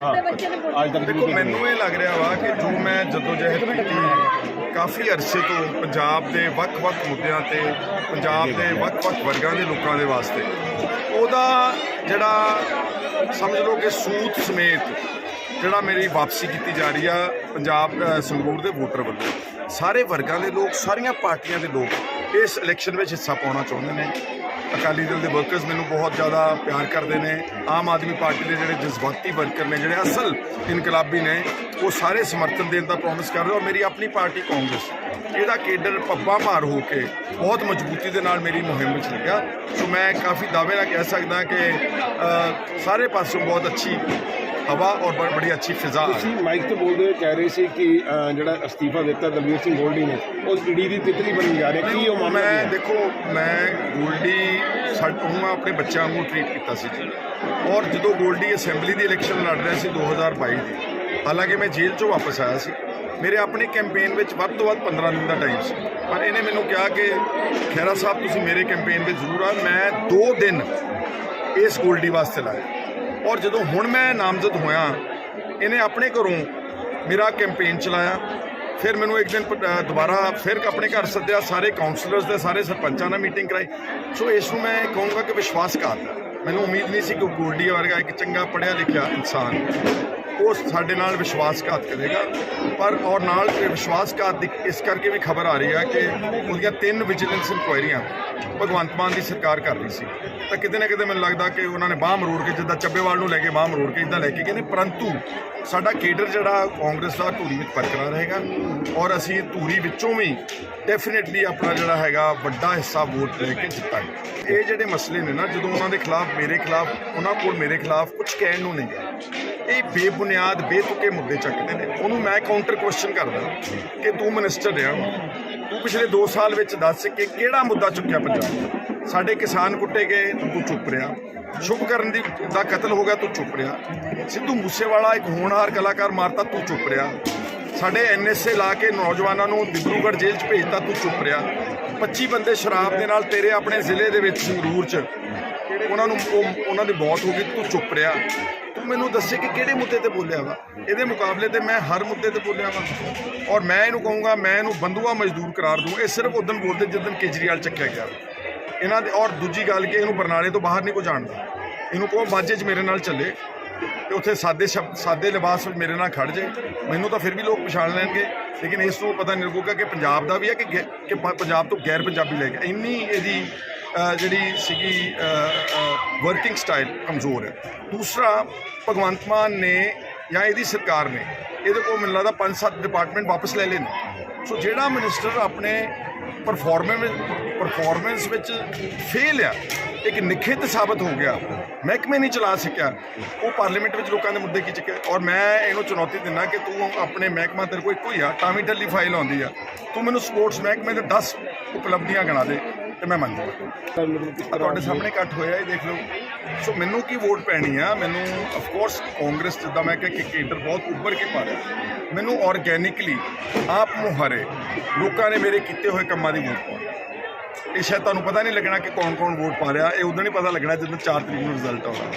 ਅੱਜ ਤੱਕ ਦੇਖੋ ਮੈਨੂੰ ਇਹ ਲੱਗ ਰਿਹਾ ਵਾ ਕਿ ਜੋ ਮੈਂ ਜਦੋਂ ਜਹਿਦ ਕੀਤੀ ਕਾਫੀ ਅਰਸੇ ਤੋਂ ਪੰਜਾਬ ਦੇ ਵੱਖ-ਵੱਖ ਮੁੱਦਿਆਂ ਤੇ ਪੰਜਾਬ ਦੇ ਵੱਖ-ਵੱਖ ਵਰਗਾਂ ਦੇ ਲੋਕਾਂ ਦੇ ਵਾਸਤੇ। ਉਹਦਾ ਜਿਹੜਾ ਸਮਝ ਲਓ ਕਿ ਸੂਤ ਸਮੇਤ ਜਿਹੜਾ ਮੇਰੀ ਵਾਪਸੀ ਕੀਤੀ ਜਾ ਰਹੀ ਆ ਪੰਜਾਬ ਸੰਗਰੂਰ ਦੇ ਵੋਟਰ ਵੱਲੋਂ। ਸਾਰੇ ਵਰਗਾਂ ਦੇ ਲੋਕ ਸਾਰੀਆਂ ਪਾਰਟੀਆਂ ਦੇ ਲੋਕ ਇਸ ਇਲੈਕਸ਼ਨ ਵਿੱਚ ਹਿੱਸਾ ਪਾਉਣਾ ਚਾਹੁੰਦੇ ਨੇ। ਅਕਾਲੀ ਦਲ ਦੇ ਵਰਕਰਸ ਮੈਨੂੰ ਬਹੁਤ ਜ਼ਿਆਦਾ ਪਿਆਰ ਕਰਦੇ ਨੇ, ਆਮ ਆਦਮੀ ਪਾਰਟੀ ਦੇ ਜਿਹੜੇ ਜਜ਼ਬਾਤੀ ਵਰਕਰ ਨੇ, ਜਿਹੜੇ ਅਸਲ ਇਨਕਲਾਬੀ ਨੇ, ਉਹ ਸਾਰੇ ਸਮਰਥਨ ਦੇਣ ਦਾ ਪ੍ਰੋਮਿਸ ਕਰ ਰਹੇ ਔਰ ਮੇਰੀ ਆਪਣੀ ਪਾਰਟੀ ਕਾਂਗਰਸ। ਇਹਦਾ ਕੇਡਰ ਪੱਬਾਂ ਭਾਰ ਹੋ ਕੇ ਬਹੁਤ ਮਜ਼ਬੂਤੀ ਦੇ ਨਾਲ ਮੇਰੀ ਮੁਹਿੰਮ ਵਿੱਚ ਲੱਗਿਆ। ਸੋ ਮੈਂ ਕਾਫੀ ਦਾਅਵੇ ਨਾਲ ਕਹਿ ਸਕਦਾ ਕਿ ਸਾਰੇ ਪਾਸੋਂ ਬਹੁਤ ਅੱਛੀ ਹਵਾ ਔਰ ਬੜੀ ਅੱਛੀ ਫਿਜ਼ਾ ਤੁਸੀਂ ਮਾਈਕ ਤੇ ਬੋਲਦੇ ਹੋਏ ਕਹਿ ਰਹੇ ਸੀ ਕਿ ਜਿਹੜਾ ਅਸਤੀਫਾ ਦਿੱਤਾ ਦਲਵੀਰ ਸਿੰਘ ਗੋਲਡੀ ਨੇ ਉਹ ਈਡੀ ਦੀ ਤਿਤਲੀ ਬਣ ਜਾ ਰਿਹਾ ਕੀ ਉਹ ਮਾਮਲਾ ਮੈਂ? ਦੇਖੋ ਮੈਂ ਗੋਲਡੀ ਮੈਂ ਆਪਣੇ ਬੱਚਿਆਂ ਨੂੰ ਟ੍ਰੀਟ ਕੀਤਾ ਸੀ ਜੀ। ਔਰ ਜਦੋਂ ਗੋਲਡੀ ਅਸੈਂਬਲੀ ਦੀ ਇਲੈਕਸ਼ਨ ਲੜ ਰਿਹਾ ਸੀ 2022 ਦੀ ਹਾਲਾਂਕਿ ਮੈਂ ਜੇਲ੍ਹ ਚੋਂ ਵਾਪਸ ਆਇਆ ਸੀ। ਮੇਰੇ ਆਪਣੇ ਕੈਂਪੇਨ ਵਿੱਚ ਵੱਧ ਤੋਂ ਵੱਧ 15 ਦਿਨ ਦਾ ਟਾਈਮ ਸੀ। ਪਰ ਇਹਨੇ ਮੈਨੂੰ ਕਿਹਾ ਕਿ ਖੈਰਾ ਸਾਹਿਬ ਤੁਸੀਂ ਮੇਰੇ ਕੈਂਪੇਨ ਵਿੱਚ ਜ਼ਰੂਰ ਆ ਮੈਂ 2 ਦਿਨ ਇਸ ਗੋਲਡੀ ਵਾਸਤੇ ਲਾਇਆ। ਔਰ ਜਦੋਂ ਹੁਣ ਮੈਂ ਨਾਮਜ਼ਦ ਹੋਇਆ, ਇਹਨੇ ਆਪਣੇ ਘਰੋਂ ਮੇਰਾ ਕੈਂਪੇਨ ਚਲਾਇਆ। ਫਿਰ ਮੈਨੂੰ ਇੱਕ ਦਿਨ ਦੁਬਾਰਾ ਫਿਰ ਆਪਣੇ ਘਰ ਸੱਦਿਆ, ਸਾਰੇ ਕਾਉਂਸਲਰਸ ਦੇ, ਸਾਰੇ ਸਰਪੰਚਾਂ ਨਾਲ ਮੀਟਿੰਗ ਕਰਾਈ। ਸੋ ਇਸ ਨੂੰ ਮੈਂ ਕਹੂੰਗਾ ਕਿ ਵਿਸ਼ਵਾਸਘਾਤ ਮੈਨੂੰ ਉਮੀਦ ਨਹੀਂ ਸੀ ਕਿ ਉਹ ਗੋਲਡੀ ਵਰਗਾ ਇੱਕ ਚੰਗਾ, ਪੜ੍ਹਿਆ ਲਿਖਿਆ ਇਨਸਾਨ ਉਹ ਸਾਡੇ ਨਾਲ ਵਿਸ਼ਵਾਸਘਾਤ ਕਰੇਗਾ। ਪਰ ਔਰ ਨਾਲ ਵਿਸ਼ਵਾਸਘਾਤ ਦੀ ਇਸ ਕਰਕੇ ਵੀ ਖਬਰ ਆ ਰਹੀ ਹੈ ਕਿ ਉਹਦੀਆਂ ਤਿੰਨ ਵਿਜੀਲੈਂਸ ਇਨਕੁਆਇਰੀਆਂ ਭਗਵੰਤ ਮਾਨ ਦੀ ਸਰਕਾਰ ਕਰ ਰਹੀ ਸੀ। ਤਾਂ ਕਿਤੇ ਨਾ ਕਿਤੇ ਮੈਨੂੰ ਲੱਗਦਾ ਕਿ ਉਹਨਾਂ ਨੇ ਬਾਹ ਮਰੋੜ ਕੇ ਜਿੱਦਾਂ ਚੱਬੇਵਾਲ ਨੂੰ ਲੈ ਕੇ ਬਾਹ ਮਰੋੜ ਕੇ ਇਦਾਂ ਲੈ ਕੇ ਗਏ ਨੇ ਪਰੰਤੂ ਸਾਡਾ ਕੇਡਰ ਜਿਹੜਾ ਕਾਂਗਰਸ ਦਾ ਧੂਰੀ ਵਿੱਚ ਬਰਕਰਾਰ ਰਹੇਗਾ ਔਰ ਅਸੀਂ ਧੂਰੀ ਵਿੱਚੋਂ ਵੀ ਡੈਫੀਨਿਟਲੀ ਆਪਣਾ ਜਿਹੜਾ ਹੈਗਾ ਵੱਡਾ ਹਿੱਸਾ ਵੋਟ ਲੈ ਕੇ ਜਿੱਤਾਂਗੇ। ਇਹ ਜਿਹੜੇ ਮਸਲੇ ਨੇ ਨਾ, ਜਦੋਂ ਉਹਨਾਂ ਦੇ ਖਿਲਾਫ, ਮੇਰੇ ਖਿਲਾਫ, ਉਹਨਾਂ ਕੋਲ ਮੇਰੇ ਖਿਲਾਫ ਕੁਝ ਕਹਿਣ ਨੂੰ ਨਹੀਂ ਹੈ ਇਹ ਬੇਬੁਨਿਆਦ, ਬੇਤੁਕੇ ਮੁੱਦੇ ਚੱਕਦੇ ਨੇ। ਉਹਨੂੰ ਮੈਂ ਕਾਊਂਟਰ ਕੁਐਸਚਨ ਕਰਦਾ ਕਿ ਤੂੰ ਮਿਨਿਸਟਰ ਰਿਹਾ ਪਿਛਲੇ 2 ਸਾਲ ਵਿੱਚ ਦੱਸ ਕਿ ਕਿਹੜਾ ਮੁੱਦਾ ਚੁੱਕਿਆ ਪੰਜਾਬ? ਸਾਡੇ ਕਿਸਾਨ ਕੁੱਟੇ ਗਏ, ਤੂੰ ਚੁੱਪ ਰਿਹਾ। ਸ਼ੁਭ ਕਰਨ ਦੀ ਦਾ ਕਤਲ ਹੋ ਗਿਆ, ਤੂੰ ਚੁੱਪ ਰਿਹਾ। ਸਿੱਧੂ ਮੂਸੇਵਾਲਾ ਇੱਕ ਹੋਣਹਾਰ ਕਲਾਕਾਰ ਮਾਰਤਾ, ਤੂੰ ਚੁੱਪ ਰਿਹਾ। ਸਾਡੇ ਐਨਐਸਏ ਲਾ ਕੇ ਨੌਜਵਾਨਾਂ ਨੂੰ ਡਿਬਰੂਗੜ੍ਹ ਜੇਲ੍ਹ 'ਚ ਭੇਜਤਾ, ਤੂੰ ਚੁੱਪ ਰਿਹਾ। 25 ਬੰਦੇ ਸ਼ਰਾਬ ਦੇ ਨਾਲ ਤੇਰੇ ਆਪਣੇ ਜ਼ਿਲ੍ਹੇ ਦੇ ਵਿੱਚ ਸੰਗਰੂਰ 'ਚ। ਉਹਨਾਂ ਨੂੰ ਉਹ- ਉਹਨਾਂ ਦੀ ਮੌਤ ਹੋ ਗਈ, ਤੂੰ ਚੁੱਪ ਰਿਹਾ। ਤੂੰ ਮੈਨੂੰ ਦੱਸੇ ਕਿ ਕਿਹੜੇ ਮੁੱਦੇ ਤੇ ਬੋਲਿਆ ਵਾ? ਇਹਦੇ ਮੁਕਾਬਲੇ ਤੇ ਮੈਂ ਹਰ ਮੁੱਦੇ ਤੇ ਬੋਲਿਆ ਵਾ। ਔਰ ਮੈਂ ਇਹਨੂੰ ਕਹੂੰਗਾ, ਮੈਂ ਇਹਨੂੰ ਬੰਦੂਆ ਮਜ਼ਦੂਰ ਕਰਾਰ ਦੂੰ। ਇਹ ਸਿਰਫ ਉਦੋਂ ਬੋਲਦੇ ਜਦੋਂ ਕੇਜਰੀਵਾਲ ਚੱਕਿਆ ਗਿਆ। ਇਹਨਾਂ ਦੇ ਔਰ ਦੂਜੀ ਗੱਲ ਕਿ ਇਹਨੂੰ ਬਰਨਾਲੇ ਤੋਂ ਬਾਹਰ ਨਹੀਂ ਕੋ ਜਾਣਦਾ। ਇਹਨੂੰ ਕਹੋ ਮਾਝੇ 'ਚ ਮੇਰੇ ਨਾਲ ਚੱਲੇ ਤੇ ਉੱਥੇ ਸਾਦੇ ਸ਼ਬਦ ਸਾਦੇ ਲਿਬਾਸ ਵਿੱਚ ਮੇਰੇ ਨਾਲ ਖੜ ਜੇ। ਮੈਨੂੰ ਤਾਂ ਫਿਰ ਵੀ ਲੋਕ ਪਛਾਣ ਲੈਣਗੇ। ਲੇਕਿਨ ਇਸ ਨੂੰ ਪਤਾ ਨਹੀਂ ਲੱਗੂਗਾ ਕਿ ਪੰਜਾਬ ਦਾ ਵੀ ਹੈ ਕਿ ਗੈ- ਕਿ ਪ- ਪੰਜਾਬ ਤੋਂ ਗੈਰ ਪੰਜਾਬੀ ਲੈ ਗਿਆ ਇੰਨੀ ਇਹਦੀ ਜਿਹੜੀ ਸੀਗੀ ਵਰਕਿੰਗ ਸਟਾਈਲ ਕਮਜ਼ੋਰ ਹੈ। ਦੂਸਰਾ, ਭਗਵੰਤ ਮਾਨ ਨੇ ਜਾਂ ਇਹਦੀ ਸਰਕਾਰ ਨੇ, ਇਹਦੇ ਕੋਲ ਮੈਨੂੰ ਲੱਗਦਾ ਪੰਜ ਸੱਤ ਡਿਪਾਰਟਮੈਂਟ ਵਾਪਸ ਲੈ ਲਏ ਨੇ। ਸੋ ਜਿਹੜਾ ਮਿਨਿਸਟਰ ਆਪਣੇ ਪਰਫਾਰਮੈਂਸ ਪਰਫਾਰਮੈਂਸ ਵਿੱਚ ਫੇਲ ਆ, ਇੱਕ ਨਿਖੇਧ ਸਾਬਤ ਹੋ ਗਿਆ, ਮਹਿਕਮੇ ਨਹੀਂ ਚਲਾ ਸਕਿਆ, ਉਹ ਪਾਰਲੀਮੈਂਟ ਵਿੱਚ ਲੋਕਾਂ ਦੇ ਮੁੱਦੇ ਕੀ ਚੱਕਿਆ ਔਰ ਮੈਂ ਇਹਨੂੰ ਚੁਣੌਤੀ ਦਿੰਦਾ ਕਿ ਤੂੰ ਆਪਣੇ ਮਹਿਕਮਾ ਤੇਰੇ ਕੋਲ ਇੱਕੋ ਹੀ ਆ ਵੀ ਟੱਲੀ ਫਾਈਲ ਆਉਂਦੀ ਆ। ਤੂੰ ਮੈਨੂੰ ਸਪੋਰਟਸ ਮਹਿਕਮੇ ਦੇ 10 ਉਪਲਬਧੀਆਂ ਗਿਣਾ ਦੇ ਤੇ ਮੈਂ ਮੰਨ ਜਾਵਾਂ ਮਤਲਬ ਕਿਸ ਆ ਤਰ੍ਹਾਂ ਤੁਹਾਡੇ ਸਾਹਮਣੇ ਇਕੱਠ ਹੋਇਆ ਇਹ ਦੇਖ ਲਓ। ਸੋ ਮੈਨੂੰ ਕੀ ਵੋਟ ਪੈਣੀ ਆ? ਮੈਨੂੰ ਆਫ ਕੋਰਸ ਕਾਂਗਰਸ ਜਿੱਦਾਂ ਮੈਂ ਕਿਹਾ ਕਿ ਕੇਂਦਰ ਬਹੁਤ ਉੱਭਰ ਕੇ ਪਾ ਰਿਹਾ। ਮੈਨੂੰ ਆਰਗੈਨਿਕਲੀ ਆਪ ਮੁਹਾਰੇ ਲੋਕਾਂ ਨੇ ਮੇਰੇ ਕੀਤੇ ਹੋਏ ਕੰਮਾਂ ਦੀ ਵੋਟ ਪਾਉਣੀ। ਇਹ ਸ਼ਾਇਦ ਤੁਹਾਨੂੰ ਪਤਾ ਨਹੀਂ ਲੱਗਣਾ ਕਿ ਕੌਣ ਕੌਣ ਵੋਟ ਪਾ ਰਿਹਾ। ਇਹ ਉਦੋਂ ਨਹੀਂ ਪਤਾ ਲੱਗਣਾ ਜਦੋਂ 4 ਤਰੀਕ ਨੂੰ ਰਿਜ਼ਲਟ ਆਉਣਾ।